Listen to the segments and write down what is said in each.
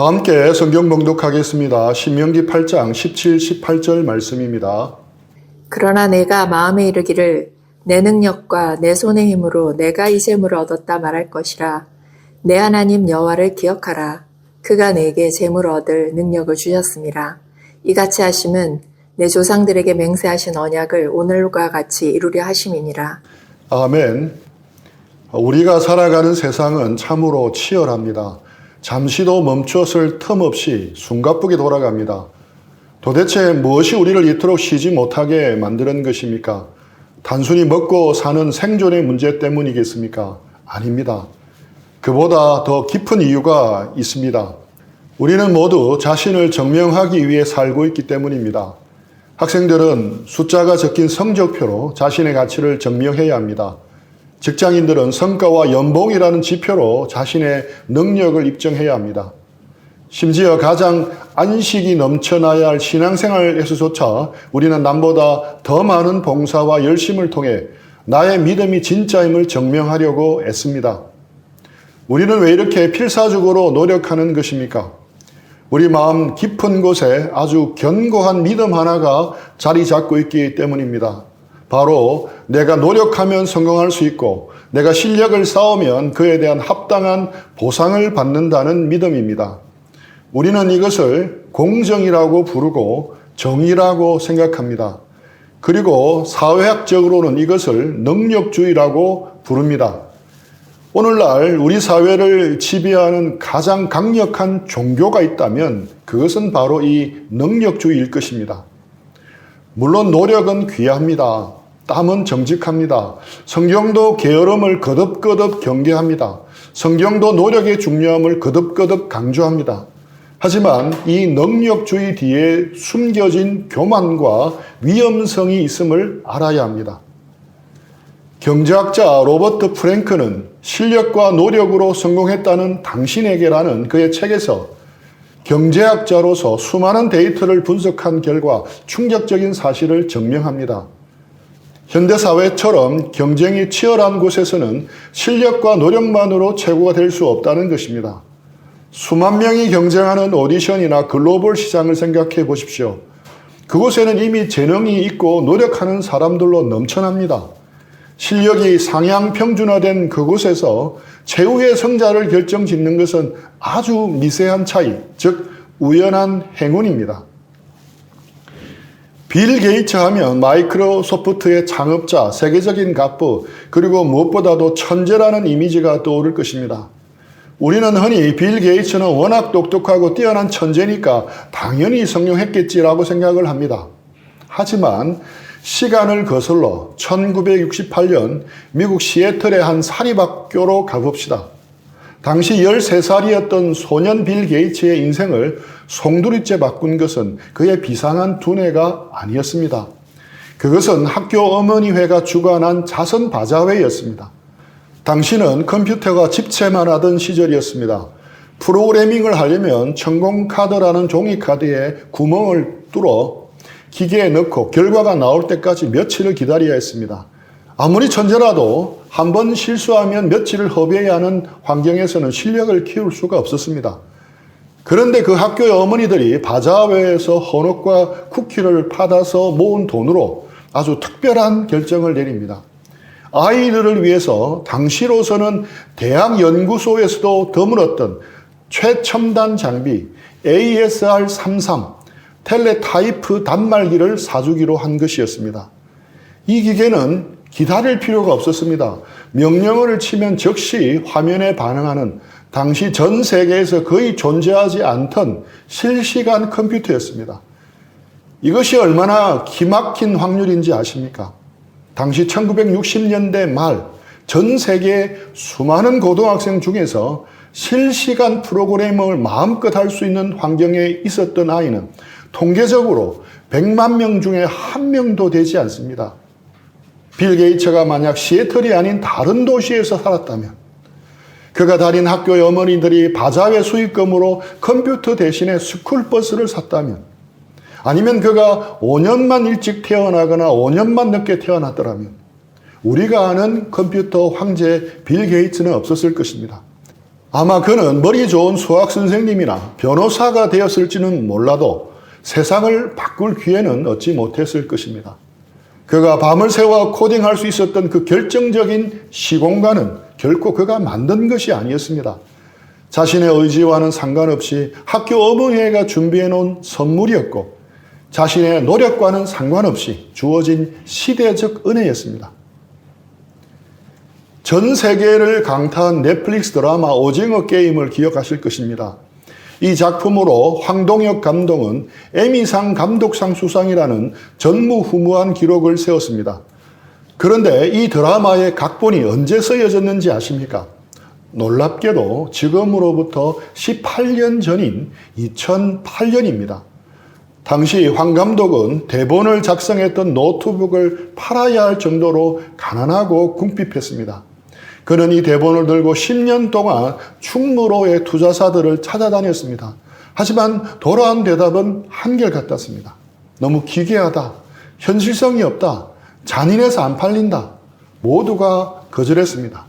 다 함께 성경 봉독하겠습니다. 신명기 8장 17, 18절 말씀입니다. 그러나 내가 마음에 이르기를 내 능력과 내 손의 힘으로 내가 이 재물을 얻었다 말할 것이라 내 하나님 여호와를 기억하라 그가 내게 재물을 얻을 능력을 주셨습니다. 이같이 하심은 내 조상들에게 맹세하신 언약을 오늘과 같이 이루려 하심이니라. 아멘. 우리가 살아가는 세상은 참으로 치열합니다. 잠시도 멈추었을 틈 없이 숨가쁘게 돌아갑니다. 도대체 무엇이 우리를 이토록 쉬지 못하게 만드는 것입니까? 단순히 먹고 사는 생존의 문제 때문이겠습니까? 아닙니다. 그보다 더 깊은 이유가 있습니다. 우리는 모두 자신을 증명하기 위해 살고 있기 때문입니다. 학생들은 숫자가 적힌 성적표로 자신의 가치를 증명해야 합니다. 직장인들은 성과와 연봉이라는 지표로 자신의 능력을 입증해야 합니다. 심지어 가장 안식이 넘쳐나야 할 신앙생활에서조차 우리는 남보다 더 많은 봉사와 열심을 통해 나의 믿음이 진짜임을 증명하려고 애씁니다. 우리는 왜 이렇게 필사적으로 노력하는 것입니까? 우리 마음 깊은 곳에 아주 견고한 믿음 하나가 자리 잡고 있기 때문입니다. 바로 내가 노력하면 성공할 수 있고 내가 실력을 쌓으면 그에 대한 합당한 보상을 받는다는 믿음입니다. 우리는 이것을 공정이라고 부르고 정의라고 생각합니다. 그리고 사회학적으로는 이것을 능력주의라고 부릅니다. 오늘날 우리 사회를 지배하는 가장 강력한 종교가 있다면 그것은 바로 이 능력주의일 것입니다. 물론 노력은 귀합니다. 땀은 정직합니다. 성경도 게으름을 거듭거듭 경계합니다. 성경도 노력의 중요함을 거듭거듭 강조합니다. 하지만 이 능력주의 뒤에 숨겨진 교만과 위험성이 있음을 알아야 합니다. 경제학자 로버트 프랭크는 실력과 노력으로 성공했다는 당신에게라는 그의 책에서 경제학자로서 수많은 데이터를 분석한 결과 충격적인 사실을 증명합니다. 현대사회처럼 경쟁이 치열한 곳에서는 실력과 노력만으로 최고가 될 수 없다는 것입니다. 수만 명이 경쟁하는 오디션이나 글로벌 시장을 생각해 보십시오. 그곳에는 이미 재능이 있고 노력하는 사람들로 넘쳐납니다. 실력이 상향 평준화된 그곳에서 최후의 성자를 결정 짓는 것은 아주 미세한 차이, 즉 우연한 행운입니다. 빌 게이츠 하면 마이크로소프트의 창업자, 세계적인 갑부, 그리고 무엇보다도 천재라는 이미지가 떠오를 것입니다. 우리는 흔히 빌 게이츠는 워낙 똑똑하고 뛰어난 천재니까 당연히 성공했겠지라고 생각을 합니다. 하지만 시간을 거슬러 1968년 미국 시애틀의 한 사립학교로 가봅시다. 당시 13살이었던 소년 빌 게이츠의 인생을 송두리째 바꾼 것은 그의 비상한 두뇌가 아니었습니다. 그것은 학교 어머니회가 주관한 자선 바자회였습니다. 당시는 컴퓨터가 집체만 하던 시절이었습니다. 프로그래밍을 하려면 천공카드라는 종이카드에 구멍을 뚫어 기계에 넣고 결과가 나올 때까지 며칠을 기다려야 했습니다. 아무리 천재라도 한 번 실수하면 며칠을 허비해야 하는 환경에서는 실력을 키울 수가 없었습니다. 그런데 그 학교의 어머니들이 바자회에서 헌옷과 쿠키를 받아서 모은 돈으로 아주 특별한 결정을 내립니다. 아이들을 위해서 당시로서는 대학 연구소에서도 드물었던 최첨단 장비 ASR33 텔레타이프 단말기를 사주기로 한 것이었습니다. 이 기계는 기다릴 필요가 없었습니다. 명령어를 치면 즉시 화면에 반응하는 당시 전 세계에서 거의 존재하지 않던 실시간 컴퓨터였습니다. 이것이 얼마나 기막힌 확률인지 아십니까? 당시 1960년대 말 전 세계 수많은 고등학생 중에서 실시간 프로그래밍을 마음껏 할 수 있는 환경에 있었던 아이는 통계적으로 100만 명 중에 한 명도 되지 않습니다. 빌 게이츠가 만약 시애틀이 아닌 다른 도시에서 살았다면 그가 다닌 학교의 어머니들이 바자회 수익금으로 컴퓨터 대신에 스쿨버스를 샀다면 아니면 그가 5년만 일찍 태어나거나 5년만 늦게 태어났더라면 우리가 아는 컴퓨터 황제 빌 게이츠는 없었을 것입니다. 아마 그는 머리 좋은 수학 선생님이나 변호사가 되었을지는 몰라도 세상을 바꿀 기회는 얻지 못했을 것입니다. 그가 밤을 새워 코딩할 수 있었던 그 결정적인 시공간은 결코 그가 만든 것이 아니었습니다. 자신의 의지와는 상관없이 학교 어머니가 준비해 놓은 선물이었고 자신의 노력과는 상관없이 주어진 시대적 은혜였습니다. 전 세계를 강타한 넷플릭스 드라마 오징어 게임을 기억하실 것입니다. 이 작품으로 황동혁 감독은 에미상 감독상 수상이라는 전무후무한 기록을 세웠습니다. 그런데 이 드라마의 각본이 언제 쓰여졌는지 아십니까? 놀랍게도 지금으로부터 18년 전인 2008년입니다. 당시 황 감독은 대본을 작성했던 노트북을 팔아야 할 정도로 가난하고 궁핍했습니다. 그는 이 대본을 들고 10년 동안 충무로의 투자사들을 찾아다녔습니다. 하지만 돌아온 대답은 한결같았습니다. 너무 기괴하다. 현실성이 없다. 잔인해서 안 팔린다. 모두가 거절했습니다.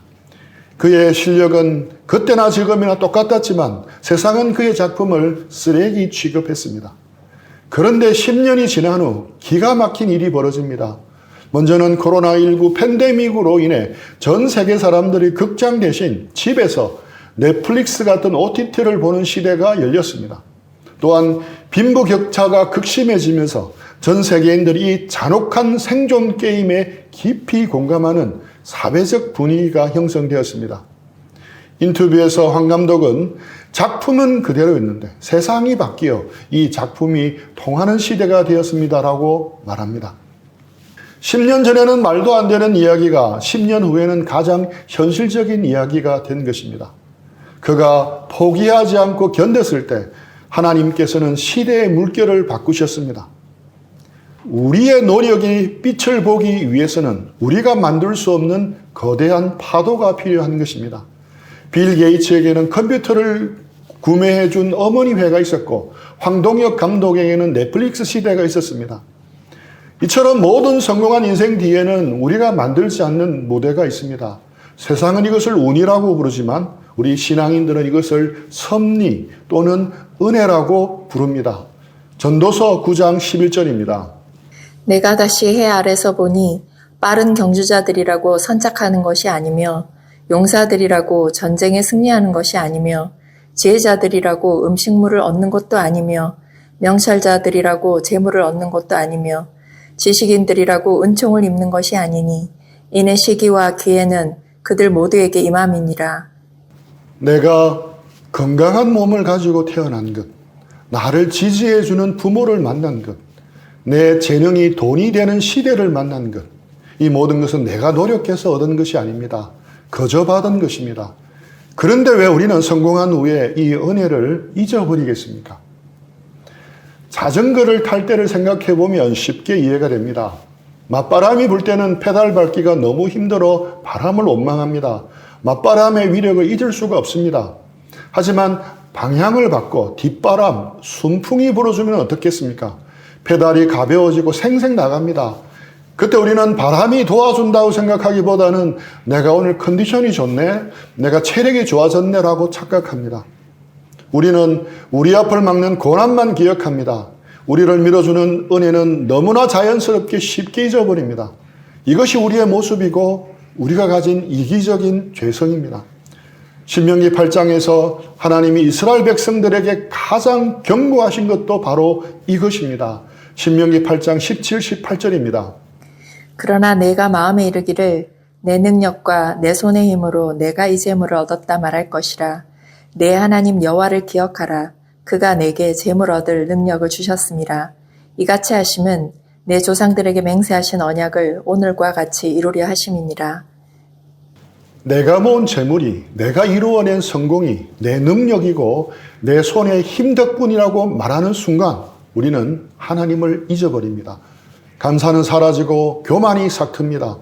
그의 실력은 그때나 지금이나 똑같았지만 세상은 그의 작품을 쓰레기 취급했습니다. 그런데 10년이 지난 후 기가 막힌 일이 벌어집니다. 먼저는 코로나19 팬데믹으로 인해 전 세계 사람들이 극장 대신 집에서 넷플릭스 같은 OTT를 보는 시대가 열렸습니다. 또한 빈부 격차가 극심해지면서 전 세계인들이 이 잔혹한 생존 게임에 깊이 공감하는 사회적 분위기가 형성되었습니다. 인터뷰에서 황 감독은 작품은 그대로 있는데 세상이 바뀌어 이 작품이 통하는 시대가 되었습니다라고 말합니다. 10년 전에는 말도 안 되는 이야기가 10년 후에는 가장 현실적인 이야기가 된 것입니다. 그가 포기하지 않고 견뎠을 때 하나님께서는 시대의 물결을 바꾸셨습니다. 우리의 노력이 빛을 보기 위해서는 우리가 만들 수 없는 거대한 파도가 필요한 것입니다. 빌 게이츠에게는 컴퓨터를 구매해 준 어머니 회가 있었고 황동혁 감독에게는 넷플릭스 시대가 있었습니다. 이처럼 모든 성공한 인생 뒤에는 우리가 만들지 않는 무대가 있습니다. 세상은 이것을 운이라고 부르지만 우리 신앙인들은 이것을 섭리 또는 은혜라고 부릅니다. 전도서 9장 11절입니다. 내가 다시 해 아래서 보니 빠른 경주자들이라고 선착하는 것이 아니며 용사들이라고 전쟁에 승리하는 것이 아니며 지혜자들이라고 음식물을 얻는 것도 아니며 명찰자들이라고 재물을 얻는 것도 아니며 지식인들이라고 은총을 입는 것이 아니니 이내 시기와 기회는 그들 모두에게 임함이니라. 내가 건강한 몸을 가지고 태어난 것, 나를 지지해 주는 부모를 만난 것, 내 재능이 돈이 되는 시대를 만난 것, 이 모든 것은 내가 노력해서 얻은 것이 아닙니다. 거저 받은 것입니다. 그런데 왜 우리는 성공한 후에 이 은혜를 잊어버리겠습니까? 자전거를 탈 때를 생각해 보면 쉽게 이해가 됩니다. 맞바람이 불 때는 페달 밟기가 너무 힘들어 바람을 원망합니다. 맞바람의 위력을 잊을 수가 없습니다. 하지만 방향을 바꿔 뒷바람, 순풍이 불어주면 어떻겠습니까? 페달이 가벼워지고 생생 나갑니다. 그때 우리는 바람이 도와준다고 생각하기보다는 내가 오늘 컨디션이 좋네, 내가 체력이 좋아졌네라고 착각합니다. 우리는 우리 앞을 막는 고난만 기억합니다. 우리를 밀어주는 은혜는 너무나 자연스럽게 쉽게 잊어버립니다. 이것이 우리의 모습이고 우리가 가진 이기적인 죄성입니다. 신명기 8장에서 하나님이 이스라엘 백성들에게 가장 경고하신 것도 바로 이것입니다. 신명기 8장 17, 18절입니다. 그러나 내가 마음에 이르기를 내 능력과 내 손의 힘으로 내가 이 재물을 얻었다 말할 것이라. 내 하나님 여호와를 기억하라. 그가 내게 재물 얻을 능력을 주셨습니다. 이같이 하심은 내 조상들에게 맹세하신 언약을 오늘과 같이 이루려 하심이니라. 내가 모은 재물이 내가 이루어낸 성공이 내 능력이고 내 손의 힘 덕분이라고 말하는 순간 우리는 하나님을 잊어버립니다. 감사는 사라지고 교만이 삭틉니다.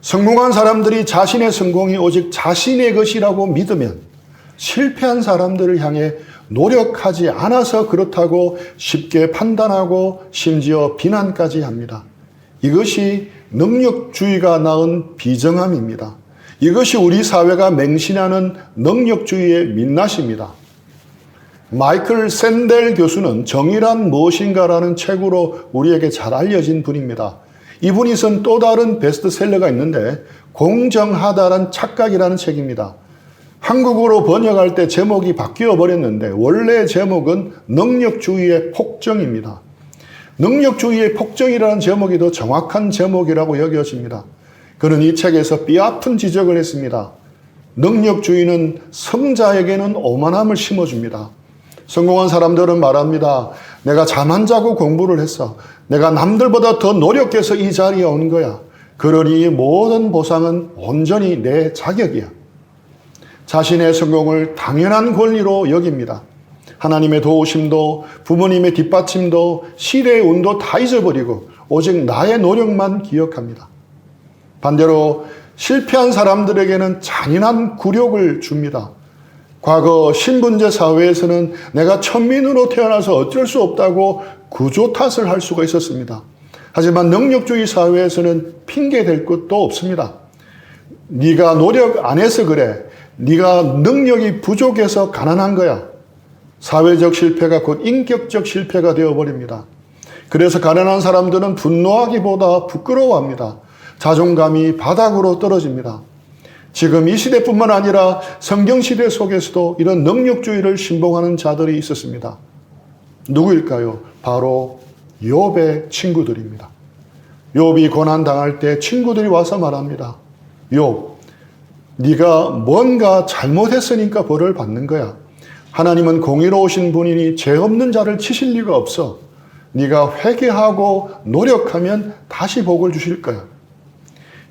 성공한 사람들이 자신의 성공이 오직 자신의 것이라고 믿으면 실패한 사람들을 향해 노력하지 않아서 그렇다고 쉽게 판단하고 심지어 비난까지 합니다. 이것이 능력주의가 낳은 비정함입니다. 이것이 우리 사회가 맹신하는 능력주의의 민낯입니다. 마이클 샌델 교수는 정의란 무엇인가라는 책으로 우리에게 잘 알려진 분입니다. 이분이 쓴 또 다른 베스트셀러가 있는데 공정하다란 착각이라는 책입니다. 한국어로 번역할 때 제목이 바뀌어 버렸는데 원래 제목은 능력주의의 폭정입니다. 능력주의의 폭정이라는 제목이 더 정확한 제목이라고 여겨집니다. 그는 이 책에서 뼈아픈 지적을 했습니다. 능력주의는 성자에게는 오만함을 심어줍니다. 성공한 사람들은 말합니다. 내가 잠 안 자고 공부를 했어. 내가 남들보다 더 노력해서 이 자리에 온 거야. 그러니 이 모든 보상은 온전히 내 자격이야. 자신의 성공을 당연한 권리로 여깁니다. 하나님의 도우심도 부모님의 뒷받침도 시대의 운도 다 잊어버리고 오직 나의 노력만 기억합니다. 반대로 실패한 사람들에게는 잔인한 굴욕을 줍니다. 과거 신분제 사회에서는 내가 천민으로 태어나서 어쩔 수 없다고 구조 탓을 할 수가 있었습니다. 하지만 능력주의 사회에서는 핑계 댈 것도 없습니다. 네가 노력 안 해서 그래. 네가 능력이 부족해서 가난한 거야. 사회적 실패가 곧 인격적 실패가 되어버립니다. 그래서 가난한 사람들은 분노하기보다 부끄러워합니다. 자존감이 바닥으로 떨어집니다. 지금 이 시대뿐만 아니라 성경 시대 속에서도 이런 능력주의를 신봉하는 자들이 있었습니다. 누구일까요? 바로 욥의 친구들입니다. 욥이 고난 당할 때 친구들이 와서 말합니다. 욥, 네가 뭔가 잘못했으니까 벌을 받는 거야. 하나님은 공의로우신 분이니 죄 없는 자를 치실 리가 없어. 네가 회개하고 노력하면 다시 복을 주실 거야.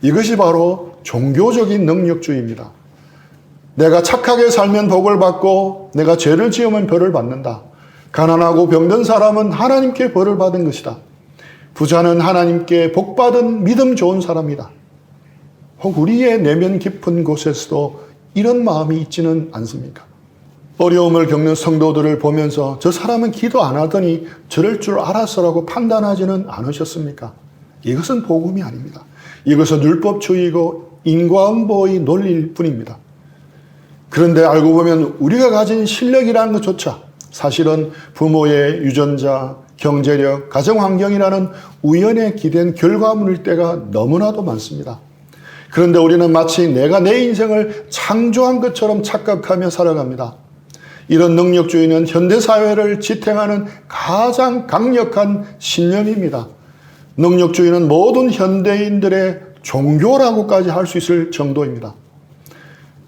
이것이 바로 종교적인 능력주의입니다. 내가 착하게 살면 복을 받고 내가 죄를 지으면 벌을 받는다. 가난하고 병든 사람은 하나님께 벌을 받은 것이다. 부자는 하나님께 복받은 믿음 좋은 사람이다. 혹 우리의 내면 깊은 곳에서도 이런 마음이 있지는 않습니까? 어려움을 겪는 성도들을 보면서 저 사람은 기도 안 하더니 저럴 줄 알았어라고 판단하지는 않으셨습니까? 이것은 복음이 아닙니다. 이것은 율법주의고 인과응보의 논리일 뿐입니다. 그런데 알고 보면 우리가 가진 실력이라는 것조차 사실은 부모의 유전자, 경제력, 가정 환경이라는 우연에 기댄 결과물일 때가 너무나도 많습니다. 그런데 우리는 마치 내가 내 인생을 창조한 것처럼 착각하며 살아갑니다. 이런 능력주의는 현대사회를 지탱하는 가장 강력한 신념입니다. 능력주의는 모든 현대인들의 종교라고까지 할 수 있을 정도입니다.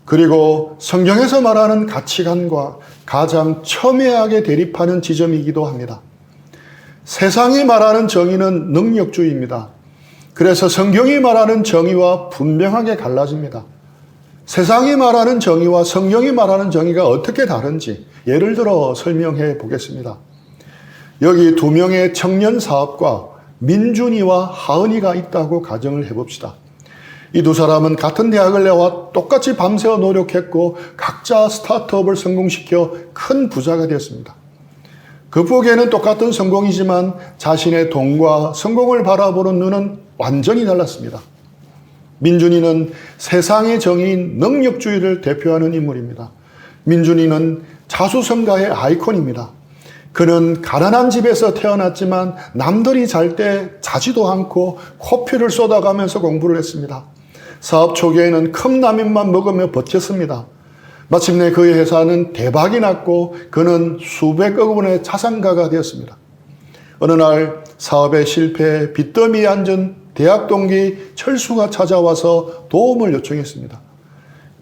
그리고 성경에서 말하는 가치관과 가장 첨예하게 대립하는 지점이기도 합니다. 세상이 말하는 정의는 능력주의입니다. 그래서 성경이 말하는 정의와 분명하게 갈라집니다. 세상이 말하는 정의와 성경이 말하는 정의가 어떻게 다른지 예를 들어 설명해 보겠습니다. 여기 두 명의 청년 사업가 민준이와 하은이가 있다고 가정을 해봅시다. 이 두 사람은 같은 대학을 나와 똑같이 밤새워 노력했고 각자 스타트업을 성공시켜 큰 부자가 되었습니다. 그 보기에는 똑같은 성공이지만 자신의 돈과 성공을 바라보는 눈은 완전히 달랐습니다. 민준이는 세상의 정의인 능력주의를 대표하는 인물입니다. 민준이는 자수성가의 아이콘입니다. 그는 가난한 집에서 태어났지만 남들이 잘 때 자지도 않고 코피를 쏟아가면서 공부를 했습니다. 사업 초기에는 컵라면만 먹으며 버텼습니다. 마침내 그의 회사는 대박이 났고 그는 수백억 원의 자산가가 되었습니다. 어느 날 사업의 실패에 빚더미에 앉은 대학 동기 철수가 찾아와서 도움을 요청했습니다.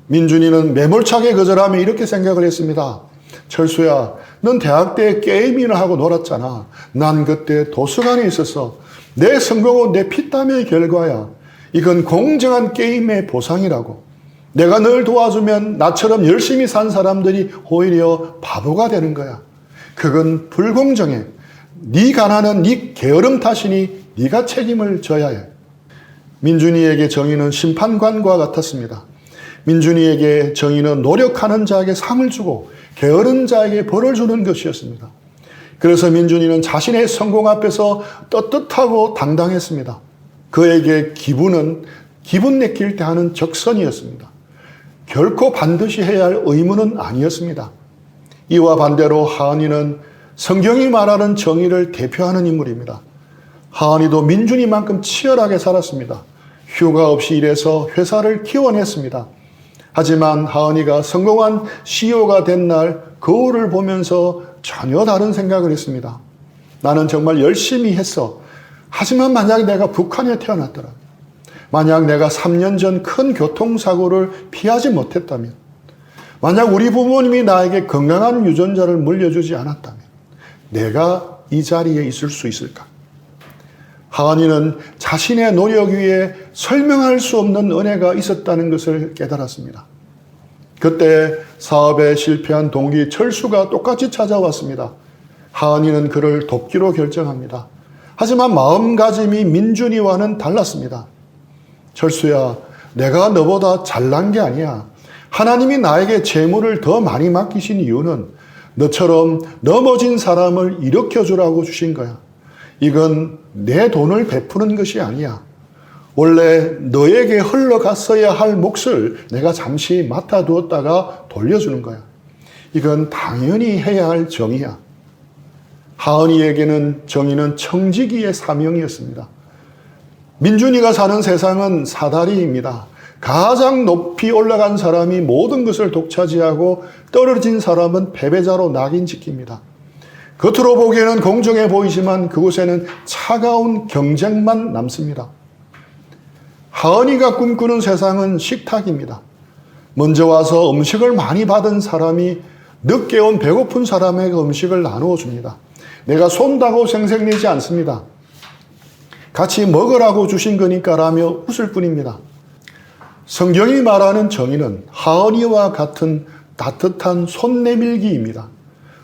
민준이는 매몰차게 거절하며 이렇게 생각을 했습니다. 철수야, 넌 대학 때 게임이나 하고 놀았잖아. 난 그때 도서관에 있었어. 내 성공은 내 피땀의 결과야. 이건 공정한 게임의 보상이라고. 내가 널 도와주면 나처럼 열심히 산 사람들이 오히려 바보가 되는 거야. 그건 불공정해. 네 가난은 네 게으름 탓이니 네가 책임을 져야 해. 민준이에게 정의는 심판관과 같았습니다. 민준이에게 정의는 노력하는 자에게 상을 주고 게으른 자에게 벌을 주는 것이었습니다. 그래서 민준이는 자신의 성공 앞에서 떳떳하고 당당했습니다. 그에게 기분은 기분 내킬 때 하는 적선이었습니다. 결코 반드시 해야 할 의무는 아니었습니다. 이와 반대로 하은이는 성경이 말하는 정의를 대표하는 인물입니다. 하은이도 민준이만큼 치열하게 살았습니다. 휴가 없이 일해서 회사를 키워냈습니다. 하지만 하은이가 성공한 CEO가 된 날 거울을 보면서 전혀 다른 생각을 했습니다. 나는 정말 열심히 했어. 하지만 만약 내가 북한에 태어났더라. 만약 내가 3년 전 큰 교통사고를 피하지 못했다면, 만약 우리 부모님이 나에게 건강한 유전자를 물려주지 않았다면, 내가 이 자리에 있을 수 있을까? 하은이는 자신의 노력 위에 설명할 수 없는 은혜가 있었다는 것을 깨달았습니다. 그때 사업에 실패한 동기 철수가 똑같이 찾아왔습니다. 하은이는 그를 돕기로 결정합니다. 하지만 마음가짐이 민준이와는 달랐습니다. 철수야, 내가 너보다 잘난 게 아니야. 하나님이 나에게 재물을 더 많이 맡기신 이유는 너처럼 넘어진 사람을 일으켜 주라고 주신 거야. 이건 내 돈을 베푸는 것이 아니야. 원래 너에게 흘러갔어야 할 몫을 내가 잠시 맡아두었다가 돌려주는 거야. 이건 당연히 해야 할 정의야. 하은이에게는 정의는 청지기의 사명이었습니다. 민준이가 사는 세상은 사다리입니다. 가장 높이 올라간 사람이 모든 것을 독차지하고 떨어진 사람은 패배자로 낙인 찍힙니다. 겉으로 보기에는 공정해 보이지만 그곳에는 차가운 경쟁만 남습니다. 하은이가 꿈꾸는 세상은 식탁입니다. 먼저 와서 음식을 많이 받은 사람이 늦게 온 배고픈 사람에게 음식을 나누어 줍니다. 내가 쏜다고 생색내지 않습니다. 같이 먹으라고 주신 거니까라며 웃을 뿐입니다. 성경이 말하는 정의는 하은이와 같은 따뜻한 손 내밀기입니다.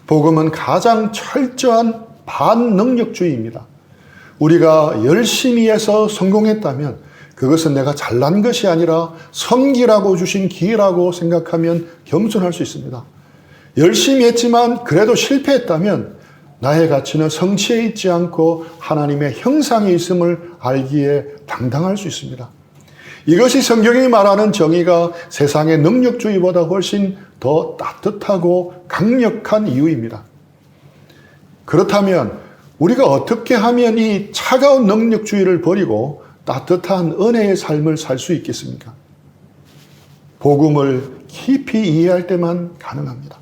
복음은 가장 철저한 반능력주의입니다. 우리가 열심히 해서 성공했다면 그것은 내가 잘난 것이 아니라 섬기라고 주신 기회라고 생각하면 겸손할 수 있습니다. 열심히 했지만 그래도 실패했다면 나의 가치는 성취에 있지 않고 하나님의 형상에 있음을 알기에 당당할 수 있습니다. 이것이 성경이 말하는 정의가 세상의 능력주의보다 훨씬 더 따뜻하고 강력한 이유입니다. 그렇다면 우리가 어떻게 하면 이 차가운 능력주의를 버리고 따뜻한 은혜의 삶을 살 수 있겠습니까? 복음을 깊이 이해할 때만 가능합니다.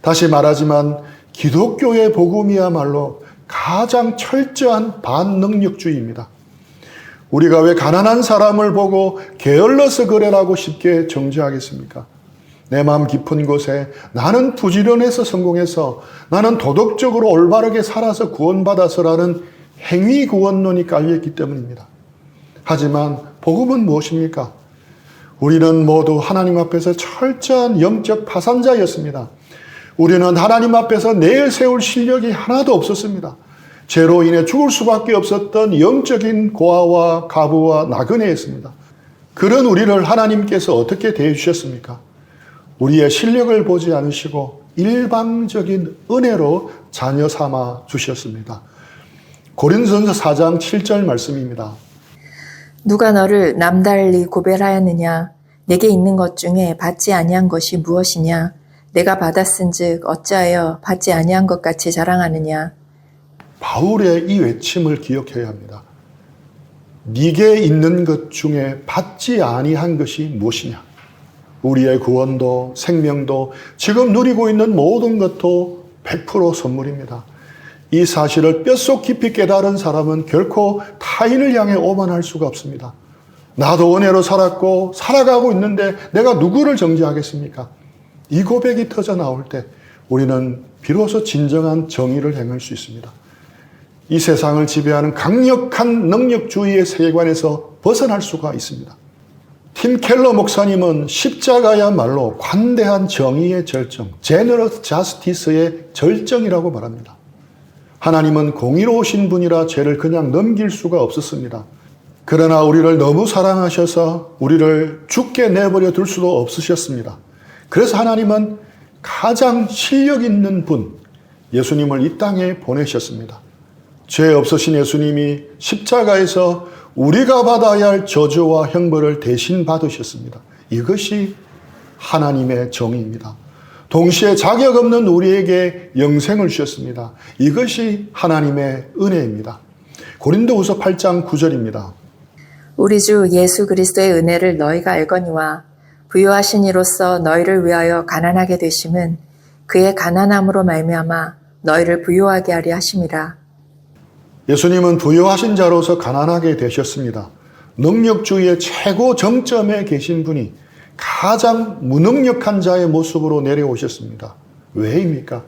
다시 말하지만 기독교의 복음이야말로 가장 철저한 반능력주의입니다. 우리가 왜 가난한 사람을 보고 게을러서 그래라고 쉽게 정죄하겠습니까? 내 마음 깊은 곳에 나는 부지런해서 성공해서 나는 도덕적으로 올바르게 살아서 구원받아서라는 행위 구원론이 깔려있기 때문입니다. 하지만 복음은 무엇입니까? 우리는 모두 하나님 앞에서 철저한 영적 파산자였습니다. 우리는 하나님 앞에서 내세울 실력이 하나도 없었습니다. 죄로 인해 죽을 수밖에 없었던 영적인 고아와 가부와 나그네였습니다. 그런 우리를 하나님께서 어떻게 대해주셨습니까? 우리의 실력을 보지 않으시고 일방적인 은혜로 자녀 삼아 주셨습니다. 고린전서 4장 7절 말씀입니다. 누가 너를 남달리 고별하였느냐? 내게 있는 것 중에 받지 아니한 것이 무엇이냐? 내가 받았은즉 어찌하여 받지 아니한 것 같이 자랑하느냐? 바울의 이 외침을 기억해야 합니다. 네게 있는 것 중에 받지 아니한 것이 무엇이냐? 우리의 구원도 생명도 지금 누리고 있는 모든 것도 100% 선물입니다. 이 사실을 뼛속 깊이 깨달은 사람은 결코 타인을 향해 오만할 수가 없습니다. 나도 은혜로 살았고 살아가고 있는데 내가 누구를 정죄하겠습니까? 이 고백이 터져 나올 때 우리는 비로소 진정한 정의를 행할 수 있습니다. 이 세상을 지배하는 강력한 능력주의의 세계관에서 벗어날 수가 있습니다. 팀 켈러 목사님은 십자가야말로 관대한 정의의 절정, 제너러스 자스티스의 절정이라고 말합니다. 하나님은 공의로우신 분이라 죄를 그냥 넘길 수가 없었습니다. 그러나 우리를 너무 사랑하셔서 우리를 죽게 내버려 둘 수도 없으셨습니다. 그래서 하나님은 가장 실력 있는 분, 예수님을 이 땅에 보내셨습니다. 죄 없으신 예수님이 십자가에서 우리가 받아야 할 저주와 형벌을 대신 받으셨습니다. 이것이 하나님의 정의입니다. 동시에 자격 없는 우리에게 영생을 주셨습니다. 이것이 하나님의 은혜입니다. 고린도후서 8장 9절입니다. 우리 주 예수 그리스도의 은혜를 너희가 알거니와 부요하신 이로써 너희를 위하여 가난하게 되심은 그의 가난함으로 말미암아 너희를 부요하게 하려 하심이라. 예수님은 부여하신 자로서 가난하게 되셨습니다. 능력주의의 최고 정점에 계신 분이 가장 무능력한 자의 모습으로 내려오셨습니다. 왜입니까?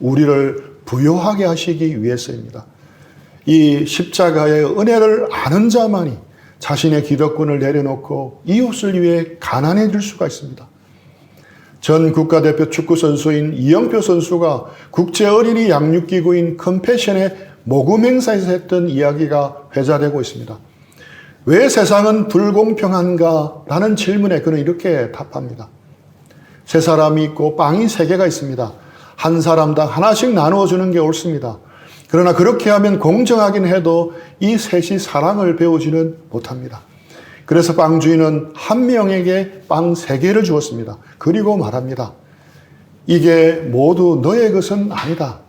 우리를 부여하게 하시기 위해서입니다. 이 십자가의 은혜를 아는 자만이 자신의 기득권을 내려놓고 이웃을 위해 가난해질 수가 있습니다. 전 국가대표 축구 선수인 이영표 선수가 국제 어린이 양육기구인 컴패션의 모금 행사에서 했던 이야기가 회자되고 있습니다. 왜 세상은 불공평한가? 라는 질문에 그는 이렇게 답합니다. 세 사람이 있고 빵이 세 개가 있습니다. 한 사람당 하나씩 나누어 주는 게 옳습니다. 그러나 그렇게 하면 공정하긴 해도 이 셋이 사랑을 배우지는 못합니다. 그래서 빵 주인은 한 명에게 빵 세 개를 주었습니다. 그리고 말합니다. 이게 모두 너의 것은 아니다.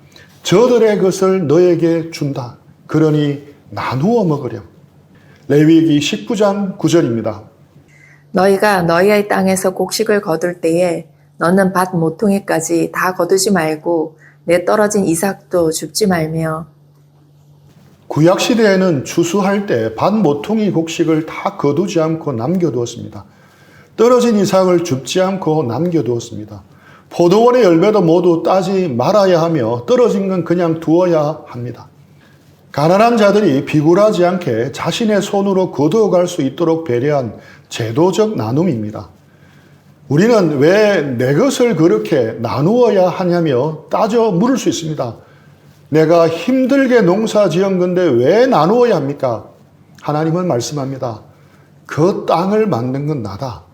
저들의 것을 너에게 준다. 그러니 나누어 먹으렴. 레위기 19장 9절입니다. 너희가 너희의 땅에서 곡식을 거둘 때에 너는 밭 모퉁이까지 다 거두지 말고 내 떨어진 이삭도 줍지 말며 구약 시대에는 추수할 때 밭 모퉁이 곡식을 다 거두지 않고 남겨두었습니다. 떨어진 이삭을 줍지 않고 남겨두었습니다. 포도원의 열매도 모두 따지 말아야 하며 떨어진 건 그냥 두어야 합니다. 가난한 자들이 비굴하지 않게 자신의 손으로 거두어갈 수 있도록 배려한 제도적 나눔입니다. 우리는 왜 내 것을 그렇게 나누어야 하냐며 따져 물을 수 있습니다. 내가 힘들게 농사 지은 건데 왜 나누어야 합니까? 하나님은 말씀합니다. 그 땅을 만든 건 나다.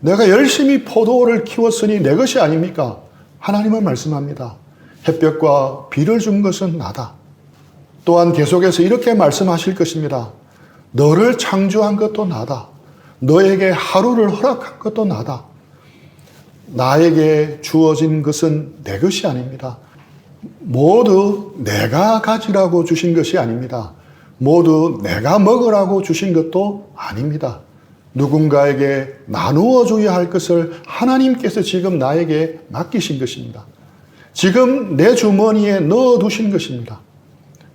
내가 열심히 포도를 키웠으니 내 것이 아닙니까? 하나님은 말씀합니다. 햇볕과 비를 준 것은 나다. 또한 계속해서 이렇게 말씀하실 것입니다. 너를 창조한 것도 나다. 너에게 하루를 허락한 것도 나다. 나에게 주어진 것은 내 것이 아닙니다. 모두 내가 가지라고 주신 것이 아닙니다. 모두 내가 먹으라고 주신 것도 아닙니다. 누군가에게 나누어 줘야 할 것을 하나님께서 지금 나에게 맡기신 것입니다. 지금 내 주머니에 넣어 두신 것입니다.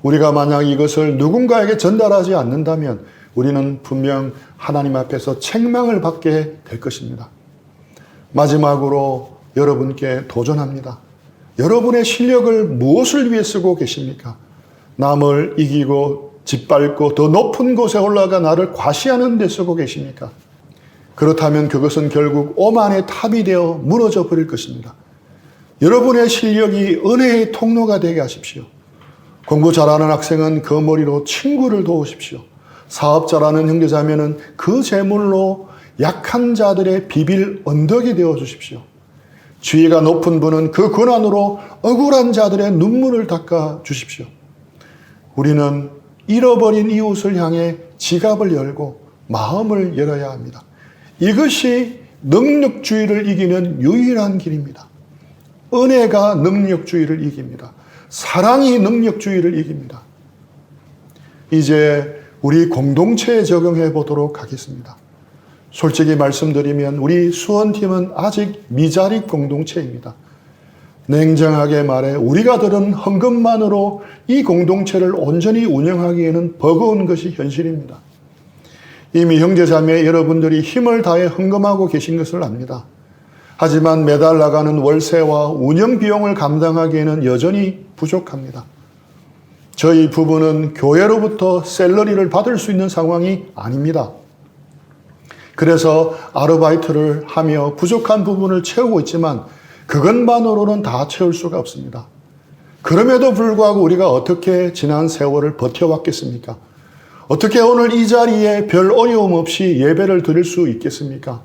우리가 만약 이것을 누군가에게 전달하지 않는다면 우리는 분명 하나님 앞에서 책망을 받게 될 것입니다. 마지막으로 여러분께 도전합니다. 여러분의 실력을 무엇을 위해 쓰고 계십니까? 남을 이기고 짓밟고 더 높은 곳에 올라가 나를 과시하는 데 쓰고 계십니까? 그렇다면 그것은 결국 오만의 탑이 되어 무너져 버릴 것입니다. 여러분의 실력이 은혜의 통로가 되게 하십시오. 공부 잘하는 학생은 그 머리로 친구를 도우십시오. 사업자라는 형제자매는 그 재물로 약한 자들의 비빌 언덕이 되어 주십시오. 지위가 높은 분은 그 권한으로 억울한 자들의 눈물을 닦아 주십시오. 우리는 잃어버린 이웃을 향해 지갑을 열고 마음을 열어야 합니다. 이것이 능력주의를 이기는 유일한 길입니다. 은혜가 능력주의를 이깁니다. 사랑이 능력주의를 이깁니다. 이제 우리 공동체에 적용해 보도록 하겠습니다. 솔직히 말씀드리면 우리 수원팀은 아직 미자립 공동체입니다. 냉정하게 말해 우리가 들은 헌금만으로 이 공동체를 온전히 운영하기에는 버거운 것이 현실입니다. 이미 형제자매 여러분들이 힘을 다해 헌금하고 계신 것을 압니다. 하지만 매달 나가는 월세와 운영 비용을 감당하기에는 여전히 부족합니다. 저희 부부는 교회로부터 셀러리를 받을 수 있는 상황이 아닙니다. 그래서 아르바이트를 하며 부족한 부분을 채우고 있지만 그것만으로는 다 채울 수가 없습니다. 그럼에도 불구하고 우리가 어떻게 지난 세월을 버텨왔겠습니까? 어떻게 오늘 이 자리에 별 어려움 없이 예배를 드릴 수 있겠습니까?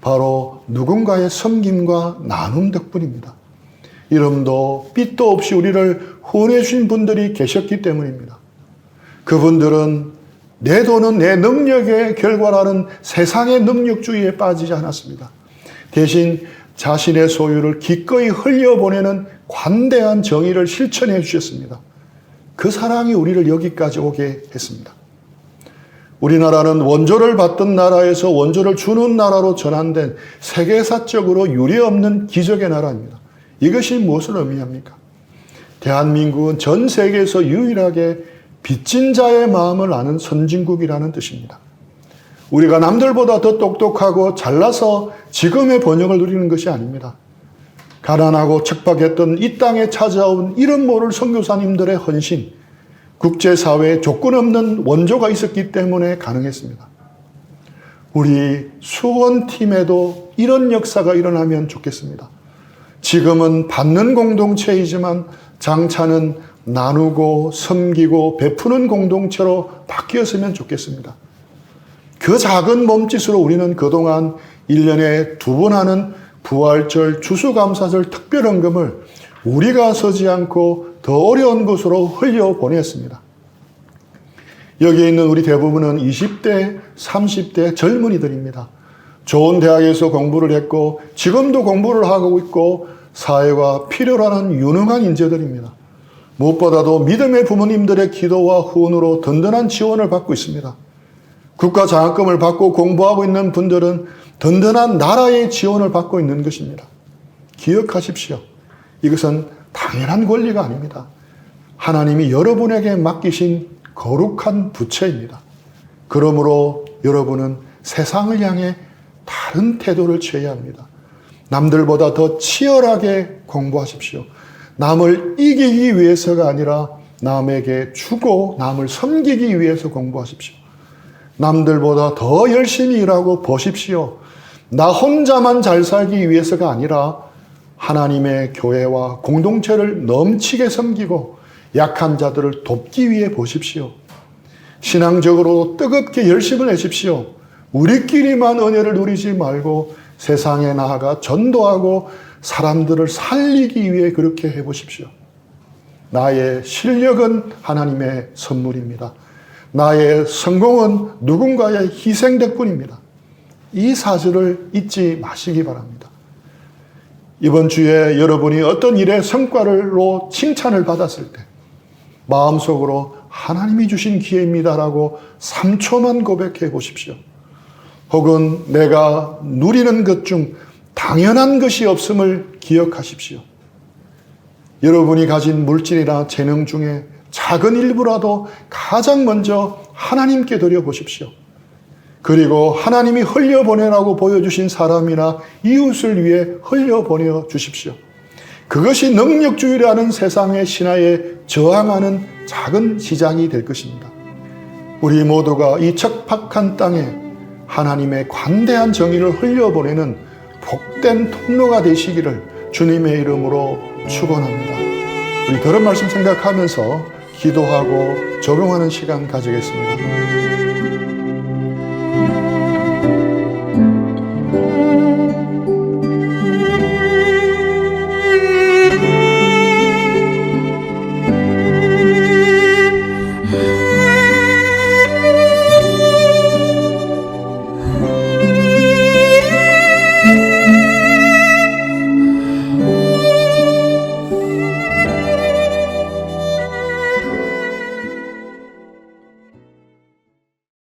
바로 누군가의 섬김과 나눔 덕분입니다. 이름도 빛도 없이 우리를 후원해 주신 분들이 계셨기 때문입니다. 그분들은 내 돈은 내 능력의 결과라는 세상의 능력주의에 빠지지 않았습니다. 대신 자신의 소유를 기꺼이 흘려보내는 관대한 정의를 실천해 주셨습니다. 그 사랑이 우리를 여기까지 오게 했습니다. 우리나라는 원조를 받던 나라에서 원조를 주는 나라로 전환된 세계사적으로 유례없는 기적의 나라입니다. 이것이 무엇을 의미합니까? 대한민국은 전 세계에서 유일하게 빚진 자의 마음을 아는 선진국이라는 뜻입니다. 우리가 남들보다 더 똑똑하고 잘나서 지금의 번영을 누리는 것이 아닙니다. 가난하고 척박했던 이 땅에 찾아온 이름 모를 선교사님들의 헌신, 국제사회에 조건 없는 원조가 있었기 때문에 가능했습니다. 우리 수원팀에도 이런 역사가 일어나면 좋겠습니다. 지금은 받는 공동체이지만 장차는 나누고 섬기고 베푸는 공동체로 바뀌었으면 좋겠습니다. 그 작은 몸짓으로 우리는 그동안 1년에 두 번 하는 부활절 추수감사절 특별헌금을 우리가 서지 않고 더 어려운 곳으로 흘려 보냈습니다. 여기에 있는 우리 대부분은 20대, 30대 젊은이들입니다. 좋은 대학에서 공부를 했고 지금도 공부를 하고 있고 사회가 필요로 하는 유능한 인재들입니다. 무엇보다도 믿음의 부모님들의 기도와 후원으로 든든한 지원을 받고 있습니다. 국가 장학금을 받고 공부하고 있는 분들은 든든한 나라의 지원을 받고 있는 것입니다. 기억하십시오. 이것은 당연한 권리가 아닙니다. 하나님이 여러분에게 맡기신 거룩한 부채입니다. 그러므로 여러분은 세상을 향해 다른 태도를 취해야 합니다. 남들보다 더 치열하게 공부하십시오. 남을 이기기 위해서가 아니라 남에게 주고 남을 섬기기 위해서 공부하십시오. 남들보다 더 열심히 일하고 보십시오. 나 혼자만 잘 살기 위해서가 아니라 하나님의 교회와 공동체를 넘치게 섬기고 약한 자들을 돕기 위해 보십시오. 신앙적으로 뜨겁게 열심을 내십시오. 우리끼리만 은혜를 누리지 말고 세상에 나아가 전도하고 사람들을 살리기 위해 그렇게 해보십시오. 나의 실력은 하나님의 선물입니다. 나의 성공은 누군가의 희생 덕분입니다. 이 사실을 잊지 마시기 바랍니다. 이번 주에 여러분이 어떤 일의 성과로 칭찬을 받았을 때 마음속으로 하나님이 주신 기회입니다라고 3초만 고백해 보십시오. 혹은 내가 누리는 것 중 당연한 것이 없음을 기억하십시오. 여러분이 가진 물질이나 재능 중에 작은 일부라도 가장 먼저 하나님께 드려보십시오. 그리고 하나님이 흘려보내라고 보여주신 사람이나 이웃을 위해 흘려보내 주십시오. 그것이 능력주의라는 세상의 신화에 저항하는 작은 시작이 될 것입니다. 우리 모두가 이 척박한 땅에 하나님의 관대한 정의를 흘려보내는 복된 통로가 되시기를 주님의 이름으로 축원합니다. 우리 그런 말씀 생각하면서 기도하고 적용하는 시간 가지겠습니다.